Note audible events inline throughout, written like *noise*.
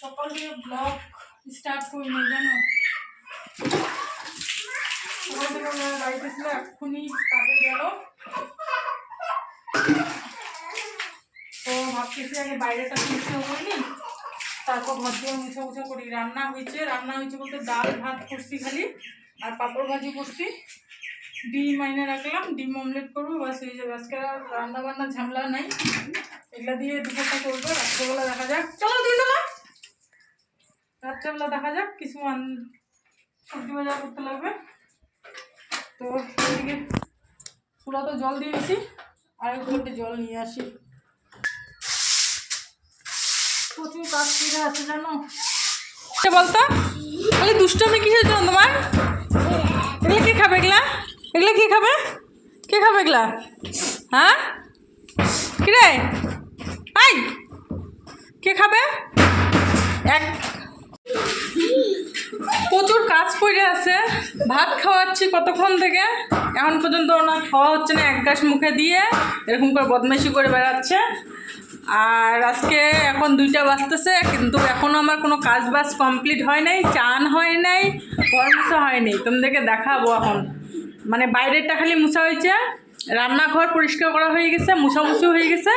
সকাল থেকে blog start করিনি জানো? সকাল থেকে এক্ষুনি কাজে গেল। তো ভাবতেছি আগে বাইরেটা মুছে করিনি তারপর ঘর দিয়ে মুছে মুছে করি। রান্না হয়েছে রান্না হয়েছে বলতে ডাল, ভাত করছি খালি, আর পাঁপড় ভাজি করছি। ডিম আইনে রাখলাম, ডিম অমলেট করব বাস হয়ে যাবে আজকে আর রান্না বান্না ঝামেলা নাই। এগুলা দিয়ে দুপুরটা করব রাত্রেবেলা দেখা যাক। চলো দিয়ে চলো। রাত্রেবেলা দেখা যাক, কিছু সবজি বাজার করতে লাগবে। তো এদিকে পুরা তো জল দিয়ে গেছি আর এক ঘণ্টা জল নিয়ে আসি। প্রচুর কাজ করে আছে জানো? বলতো? খালি দুষ্টমি কিসের জন্য তোমার? এগুলো কে খাবে এগুলা? এগুলো কে খাবে? কে খাবে এগুলা? হ্যাঁ? কিরে? আই কে খাবে? এক। প্রচুর কাজ পড়ে আছে। ভাত খাওয়াচ্ছি কতক্ষণ থেকে? এখন পর্যন্ত ওনার খাওয়া হচ্ছে না, এক গাছ মুখে দিয়ে এরকম করে বদমাইশি করে বেড়াচ্ছে। আর আজকে এখন দুইটা বাজতেছে, কিন্তু এখনও আমার কোনো কাজ বাজ কমপ্লিট হয় নাই, চান হয় নাই মুছা হয় নাই। তোমাদেরকে দেখাবো এখন। মানে বাইরেরটা খালি মুছা হয়েছে, রান্নাঘর পরিষ্কার করা হয়ে গেছে মুছামুছি হয়ে গেছে,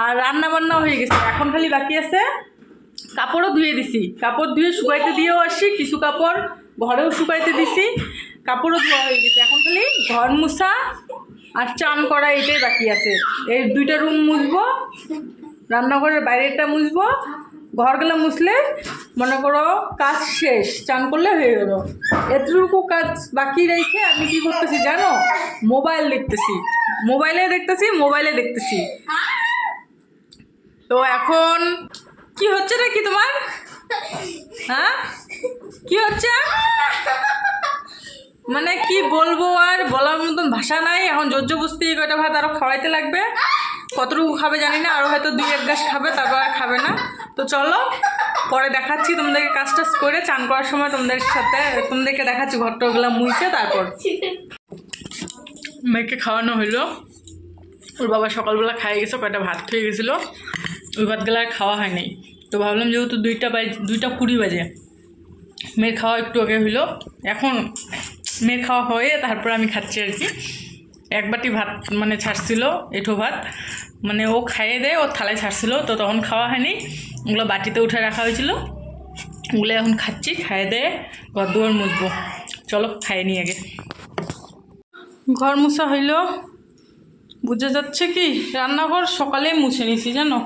আর রান্না বান্না হয়ে গেছে। এখন খালি বাকি আছে, কাপড়ও ধুয়ে দিছি। কাপড় ধুয়ে শুকাইতে দিয়েও আসি কিছু কাপড় ঘরেও শুকাইতে দিছি, কাপড়ও ধোয়া হয়ে গেছে। এখন খালি ঘর মুছা আর চান করা এটাই বাকি আছে। এই দুইটা রুম মুছবো, রান্নাঘরের বাইরেটা মুছবো, ঘরগুলো মুছলে মনে করো কাজ শেষ, চান করলে হয়ে গেল। এতটুকু কাজ বাকি রেখে আমি কি করতেছি জানো? মোবাইল দেখতেছি। মোবাইলে দেখতেছি মোবাইলে দেখতেছি। তো এখন কি হচ্ছে রে কি তোমার? হ্যাঁ? কি হচ্ছে? মানে কি বলব আর বলার মতন ভাষা নাই। এখন জোর বুঝতে কয়টা ভাত আরও খাওয়াইতে লাগবে। কতটুকু খাবে জানি না আরও হয়তো দুই এক গাছ খাবে, তারপর আর খাবে না। তো চলো, পরে দেখাচ্ছি তোমাদেরকে কাজ টাজ করে, চান করার সময় তোমাদের সাথে, তোমাদেরকে দেখাচ্ছি ঘরটা ওগুলো মুইছে তারপর। মেয়েকে খাওয়ানো হইল। ওর বাবা সকালবেলা খাই গেছে, কয়টা ভাত খেয়ে গেছিল। ওই ভাতগুলো আর খাওয়া হয়নি। তো ভাবলাম যেহেতু দুইটা বাজে, দুইটা কুড়ি বাজে, মেয়ের খাওয়া একটু আগে হইল। এখন মেয়ের খাওয়া হয়ে তারপর আমি খাচ্ছি আর কি। এক বাটি ভাত মানে ছাড়ছিল, এঁঠো ভাত। মানে ও খাইয়ে দেয় ও থালায় ছাড়ছিল, তো তখন খাওয়া হয়নি। ওগুলো বাটিতে উঠে রাখা হয়েছিল। ওগুলো এখন খাচ্ছি, খাইয়ে দেয়ে ঘর দুয়ার মুছবো। চলো, খাইয়ে নিই আগে। ঘর মুছা হইল। বোঝা যাচ্ছে কি, রান্নাঘর সকালেই মুছে নিছি, জানো?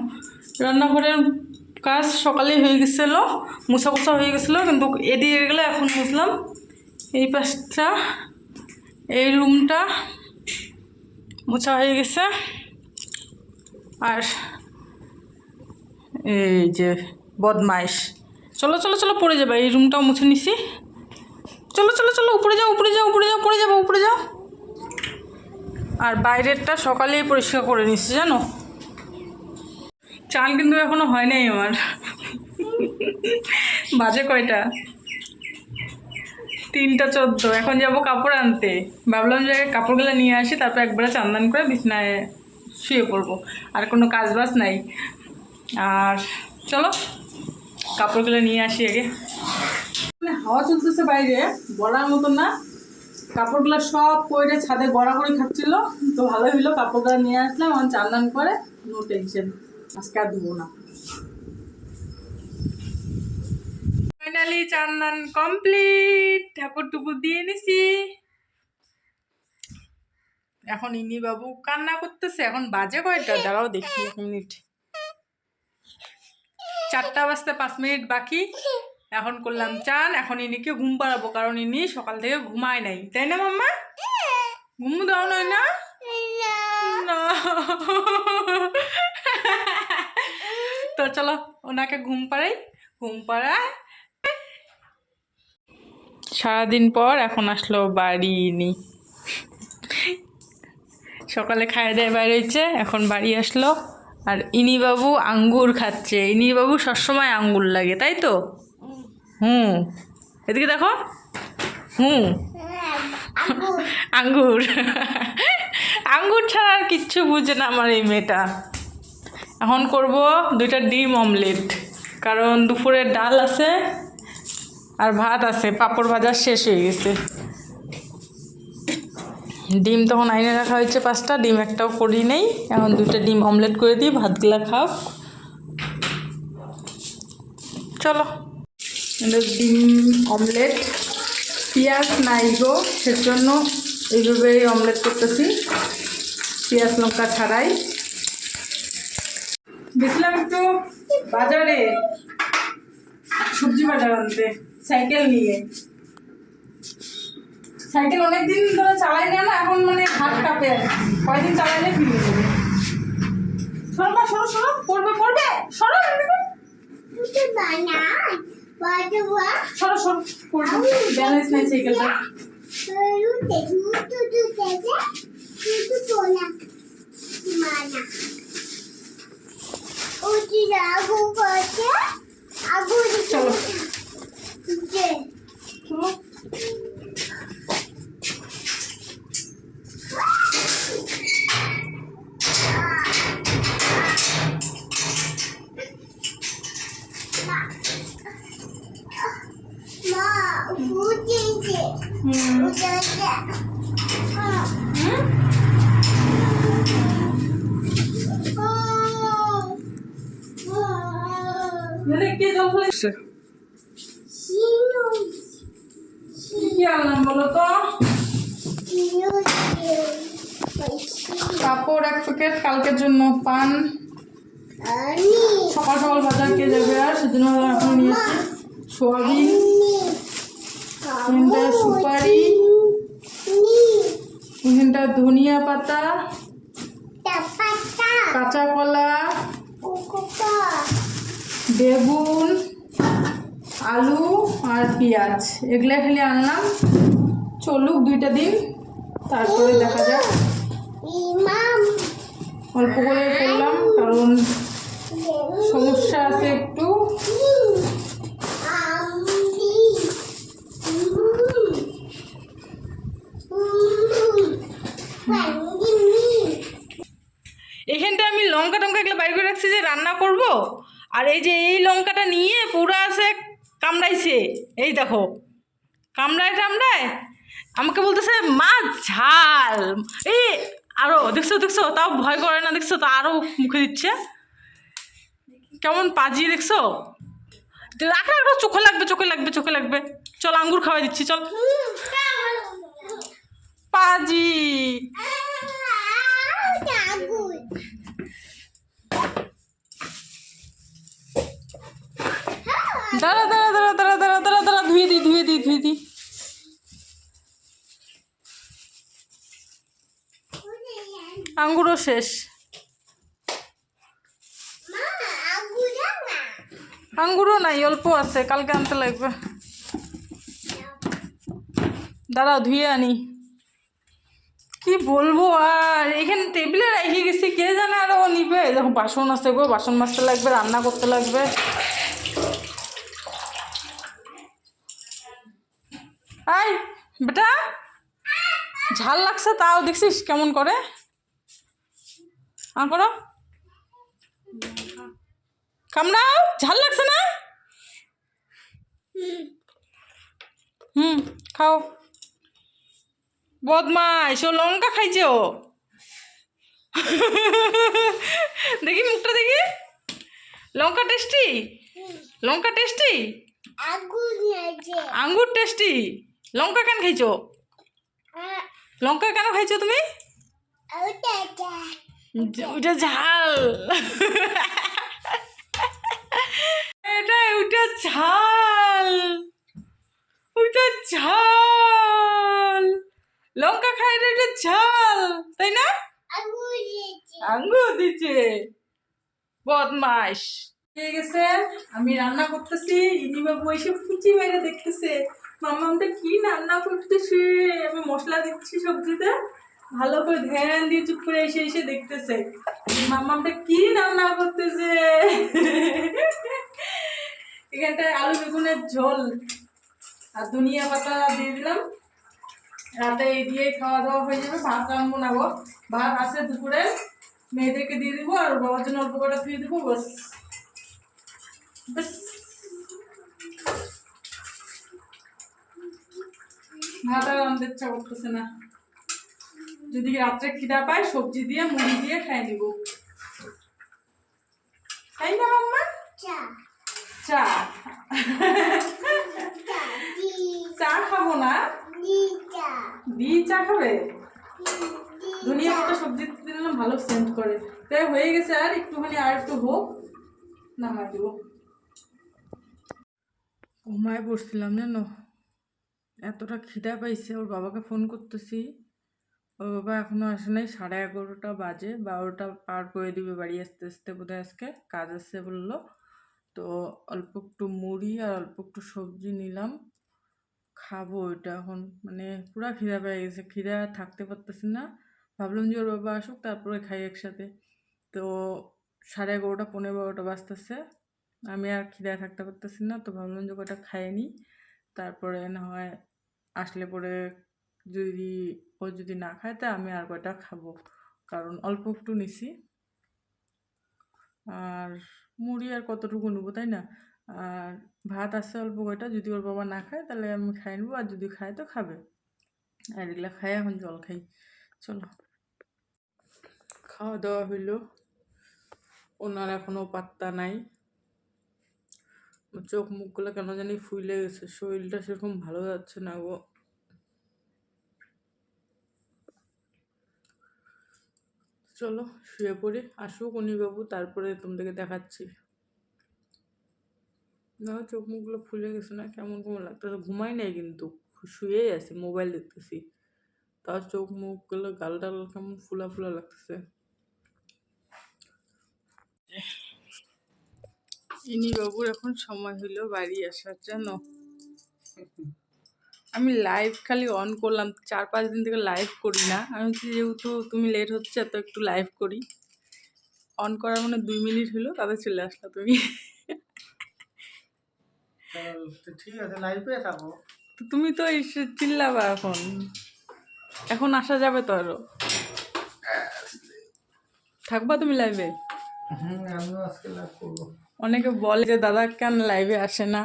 রান্নাঘরের কাজ সকালেই হয়ে গেছিল মুছা মুছা হয়ে গেছিল, কিন্তু এদিকে গেলে এখন মুছলাম। এই পাশটা, এই রুমটা মোছা হয়ে গেছে। আর এই যে বদমাইশ। চলো চলো চলো, পড়ে যাবে, এই রুমটাও মুছে নিছি। চলো চলো চলো, উপরে যাও উপরে যাও উপরে যাও পড়ে যাব, উপরে যাও। আর বাইরেরটা সকালেই পরিষ্কার করে নিচ্ছি জানো? চান কিন্তু এখনও হয় নাই আমার। বাজে কয়টা? তিনটা চোদ্দ। এখন যাব কাপড় আনতে। ভাবলাম যে কাপড়গুলো নিয়ে আসি, তারপর একবারে চান্দান করে বিছনায় শুয়ে পড়ব। আর কোনো কাজ বাজ নাই। আর চলো, কাপড়গুলো নিয়ে আসি আগে। মানে হাওয়া চলতেছে বাইরে, বলার মতো না। কাপড়গুলো সব পরে ছাদে গড়া করে খাচ্ছিল। তো ভালো হইল, কাপড়গুলো নিয়ে আসলাম, এখন চান্দান করে নো টেনশন আজকে আর না। ফাইনালি চান্দান কমপ্লিট ঠাকুর টুকুর দিয়ে নিছি। এখন ইনি বাবু কান্না করতেছে, এখন বাজে কয়টা? দাঁড়াও দেখি এক মিনিট। চারটা বাজতে পাঁচ মিনিট বাকি। এখন করলাম চান, এখন ইনিকে ঘুম পাড়াবো, কারণ ইনি সকাল থেকে ঘুমায় নাই। তাই না মাম্মা? ঘুম দাও নয় না। তো চলো, ওনাকে ঘুম পাড়াই। ঘুম পাড়ায় সারাদিন পর এখন আসলো বাড়ি ইনি সকালে খায় দেয় বাইরে হচ্ছে এখন বাড়ি আসলো। আর ইনি বাবু আঙ্গুর খাচ্ছে। ইনি বাবু সবসময় আঙ্গুর লাগে, তাই তো? হুম। এদিকে দেখো। হুম। আঙ্গুর। আঙ্গুর ছাড়া আর কিচ্ছু বুঝে না আমার এই মেয়েটা। এখন করব দুইটা ডিম অমলেট। কারণ দুপুরের ডাল আছে আর ভাত আছে, পাঁপড় ভাজা শেষ হয়ে গেছে। ডিম তখন আইনে রাখা হয়েছে পাঁচটা, ডিম একটাও করি নেই। এখন দুইটা ডিম অমলেট করে দিই, ভাতগুলা খাও। চলো। ডিম, অমলেট, পেঁয়াজ নাই গো সেজন্য এইভাবে অমলেট করতেছি। পেঁয়াজ, লঙ্কা ছাড়াই। গেছিলাম একটু বাজারে, সবজি বাজার আনতে। সাইকেল নিয়ে। সাইকেল অনেকদিন ধরে চালাই না না, এখন মানে হাত কাঁপে আর কয়দিন চালাইলে ফিরে যাবে? সরো সরো সরো পড়বে পড়বে? সরো। সরো ব্যালেন্স চলো। চলো হুম কে আনলাম বলো তো? কাপড় এক প্যাকেট কালকের জন্য পান। সকাল সকাল বাজার কে যাবে আর? সেজন্য এখন নিয়ে আসছি সোয়াবিন তিনটা সুপারি এখানটা ধনিয়া পাতা কাঁচা কলা বেগুন আলু আর পেঁয়াজ। এগুলো খালি আনলাম। চলুক দুইটা দিন। তারপরে দেখা যাক। অল্প করে করলাম কারণ সমস্যা আছে একটু। এখানটা আমি লঙ্কা টঙ্কা এগুলো বাইর করে রাখছি যে রান্না করব। আর এই যে এই লঙ্কাটা নিয়ে পুরো আছে কামড়াইছে। এই দেখো। কামড়ায় টামড়ায় আমাকে বলতেছে, মা, ঝাল। এই আরও, দেখছ দেখছ? তাও ভয় করে না, দেখছ? তা আরও মুখে দিচ্ছে। কেমন পাজি দেখছ? রাখ রাখ চোখে লাগবে চোখে লাগবে চোখে লাগবে। চল, আঙ্গুর খাওয়াই দিচ্ছি, চল। পাজি। দাঁড়া ধুয়ে ধুয়ে দিই আঙ্গুরও শেষ। আঙ্গুরও নাই, অল্প আছে, কালকে আনতে লাগবে। দাঁড়াও, ধুয়ে আনি। কি বলব আর, এখানে টেবিলে রেখে গেছি, কে জানে আরও নিবে? দেখো, বাসন আছে গো, বাসন মাজতে লাগবে, রান্না করতে লাগবে আই বেটা ঝাল লাগছে তাও দেখছিস কেমন করে? আর করো। কামড়াও ঝাল লাগছে না? হুম খাও। বদমাইশ ও লঙ্কা খাইছে ও। দেখি মুখটা দেখি। লঙ্কা টেস্টি? লঙ্কা টেস্টি? আঙ্গুর টেস্টি? লঙ্কা কেন খাইছো? লঙ্কা কেন খাইছো তুমি? ওইটা ঝাল। এটা ওইটা ঝাল। ওইটা ঝাল। লঙ্কা খাই না এটা ঝাল তাই না? আঙ্গুর দিচ্ছে। বদমাস হয়ে গেছে আমি রান্না করতেছি ইনি বাবু এসে ফুচি বাইরে দেখতেছে। মামামটা কি রান্না করতেছে আমি মশলা দিচ্ছি সবজিতে। ভালো করে ধ্যান দিয়ে চুপ করে এসে এসে দেখতেছে। মামামটা কি রান্না করতেছে? এখানটায় আলু বেগুনের ঝোল আর ধনিয়া পাতা দিয়ে দিলাম। রাতে এই দিয়ে খাওয়া দাওয়া হয়ে যাবে। ভাত রান্নবো না গো ভাত আছে দুপুরে। মেয়েদেরকে দিয়ে দিব আর বাবার জন্য অল্প কটা দিয়ে দিব বাস ব্যাস। ভাত আর রাঁধতে ইচ্ছা করতেছে না। যদি রাত্রে খিদা পায় সবজি দিয়ে মুড়ি দিয়ে খাই নিব তাই না মাম্মা? চা। চা। চা খাব না? দি চা। খাবে? ধনিয়া পাতা সবজি দিলে ভালো সেন্ট করে। তাই হয়ে গেছে আর একটুখানি আর একটু হোক নামাই দেবো। ঘুমায় পড়ছিলাম জানো? এতটা খিদা পাইছে, ওর বাবাকে ফোন করতেছি। ওর বাবা এখনও আসে নাই, সাড়ে এগারোটা বাজে, বারোটা পার করে দিবে বাড়ি আসতে আসতে, বোধহয় আজকে। কাজ আসছে বলল। তো অল্প একটু মুড়ি আর অল্প একটু সবজি নিলাম। খাব এটা এখন। মানে পুরা খিদা পেয়ে গেছে, খিদা থাকতে পারতেছি না। ভাবলাম যে ওর বাবা আসুক, তারপরে খাই একসাথে। তো সাড়ে এগারোটা পনেরো বারোটা বাজতেছে। আমি আর খিদায় থাকতে পারতেছি না, তো ভাবলাম যে কটা খাইয়ে নিই। তারপরে না হয় আসলে পরে যদি ও যদি না খায়, তা আমি আর কয়টা খাব? কারণ অল্প একটু নিছি। আর মুড়ি আর কতটুকু নেব, তাই না? আর ভাত আছে অল্প কয়টা, যদি ওর বাবা না খায়, তাহলে আমি খাই নেব, আর যদি খায়, তো খাবে। আর এগুলো খাই, এখন জল খাই। চলো। খাওয়া দাওয়া হইল। ওনার এখনও পাত্তা নাই। চোখ মুখগুলো কেন জানি ফুলে গেছে, শরীরটা সেরকম ভালো যাচ্ছে না গো। চলো শুয়ে পড়ি, আসুক বাবু তারপরে তোমাদেরকে দেখাচ্ছি। না, চোখ মুখগুলো ফুলে গেছে না, কেমন কেমন লাগতেছে? ঘুমাই নাই কিন্তু, শুয়েই আছি, মোবাইল দেখতেছি। তাও চোখ মুখগুলো গাল টাল কেমন ফুলা ফুলা লাগতেছে। ইনি বাবুর এখন সময় হলো বাড়ি আসার জন্য। আমি লাইভ খালি অন করলাম চার পাঁচ দিন থেকে লাইভ করি না। আমি বলছি যেহেতু তুমি লেট হচ্ছে তো একটু লাইভ করি। অন করার মানে দুই মিনিট হলো তাতে চলে আসলো তুমি। ঠিক আছে লাইভে থাকো। তুমি তো এসে চিল্লাবা এখন। এখন আসা যাবে তো আরও। থাকবা তুমি লাইভে হুম আমিও আজকে লাইভ করব। অনেকে বলে যে দাদা কেন লাইভে আসে না?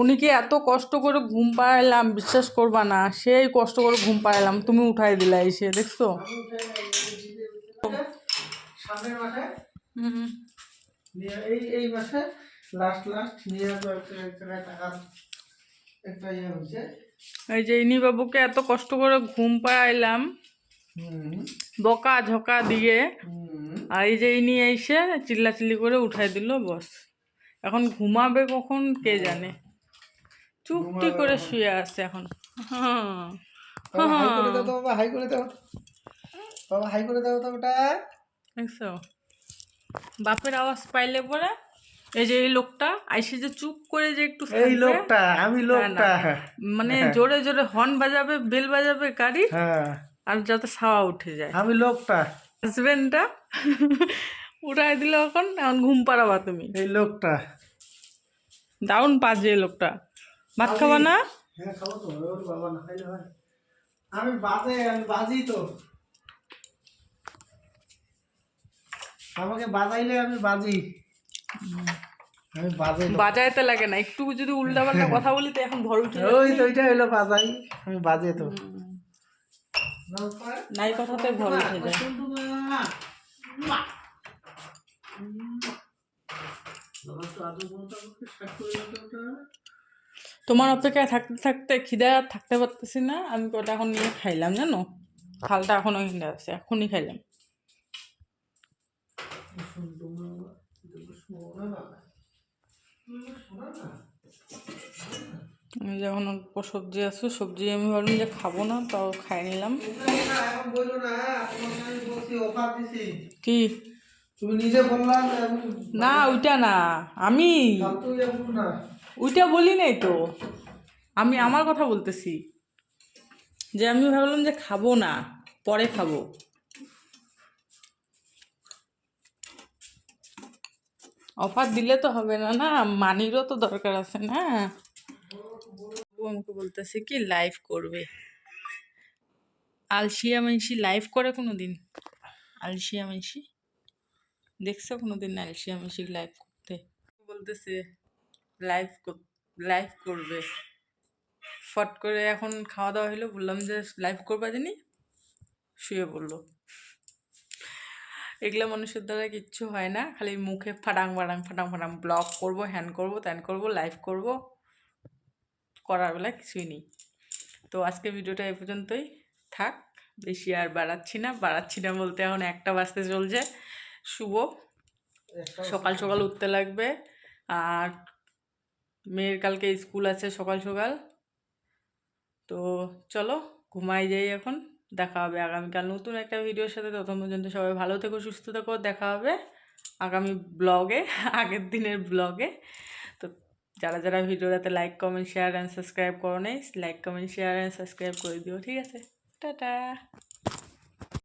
উনি কি এত কষ্ট করে ঘুম পাড়াইলাম? বিশ্বাস করবা না সেই কষ্ট করে ঘুম পাড়াইলাম। তুমি উঠাই দিলা এসে দেখছ? সামনের মাসে এই এই মাসে লাস্ট লাস্ট নিয়ে তো একটা একটা টাকা একটা ইয়ে হয়েছে এই যে ইনি বাবুকে এত কষ্ট করে ঘুম পাড়াইলাম। বকা ঝকা দিয়ে আর এই যে ইনি এসে চিল্লাচিল্লি করে উঠাই দিল বস। এখন ঘুমাবে কখন কে জানে? চুপটি করে শুয়ে আছে এখন। হাই করে দাও বাবা হাই করে দাও। বাবা হাই করে দাও তো ওটা। দেখছ? বাপের আওয়াজ পাইলে পরে এই যে এই লোকটা আইসে যে চুপ করে যে একটু এই লোকটা আমি লোকটা। মানে জোরে জোরে হর্ন বাজাবে বেল বাজাবে গাড়ি হ্যাঁ। আর যাতে ছাওয়া উঠে যায়। আমি লোকটা। হাজবেন্ডটা উঠাই দিল এখন এখন ঘুম পাড়াবা তুমি। এই লোকটা। দারুণ পাজে এই লোকটা। ভাত খাবা না? হ্যাঁ খাব তো বাবা না খাইলে হয় আমি বাজে আমি বাজি তো। আমাকে বাজাইলে আমি বাজি। আমি বাজাই বাজাইতে লাগে না একটু যদি উল্টা পাল্টা কথা বলি তো এখন ভর উঠে ওই তো ওইটা হইল বাজাই আমি বাজে তো। নাই কথাতে ভর উঠে যায়। তোমার অপেক্ষায় থাকতে থাকতে খিদে আর থাকতে পারতেছি না আমি কটা এখন নিয়ে খাইলাম জানো? খালটা এখনও এখানে আছে এখনই খাইলাম। আমি যখন অল্প সবজি আছে, সবজি আমি ভাবলাম যে খাব না, তাও খাই নিলাম। কি? না, ওইটা না, আমি ওইটা বলি নাই তো। আমি আমার কথা বলতেছি, যে আমি ভাবলাম যে খাব না, পরে খাব। অফার দিলে তো হবে না না, মানিরও তো দরকার আছে, না। আমাকে বলতেছে কি লাইভ করবে। আলসিয়া মানসি লাইভ করে কোনো দিন আলসিয়া মানসি? দেখছ কোনো দিন আলসিয়া মানসি লাইভ করতে? বলতেছে লাইভ লাইভ করবে। ফট করে এখন খাওয়া দাওয়া হলো বললাম যে লাইভ করবা জানি? শুয়ে পড়ল। এগুলো মানুষের দ্বারা কিচ্ছু হয় না, খালি মুখে ফাটাং ফাটাং ফাটাং ফাটাং ব্লগ করব হ্যান করব, ত্যান করব লাইভ করব। করার বেলা কিছুই নেই। তো আজকে ভিডিওটা এ পর্যন্তই। থাক বেশি আর বাড়াচ্ছি না। বাড়াচ্ছি না বলতে এখন একটা বাজতে চলছে। শুভ। সকাল সকাল উঠতে লাগবে। আর মেয়ের কালকে স্কুল আছে সকাল সকাল। তো চলো ঘুমাই যাই এখন। দেখা হবে আগামীকাল নতুন একটা ভিডিওর সাথে। তখন পর্যন্ত সবাই ভালো থেকো সুস্থ থেকো। দেখা হবে আগামী ব্লগে *laughs* আগের দিনের ব্লগে যারা যারা ভিডিওটাতে like comment share and subscribe করো নাই like comment share and subscribe করে দিও, ঠিক আছে? টাটা!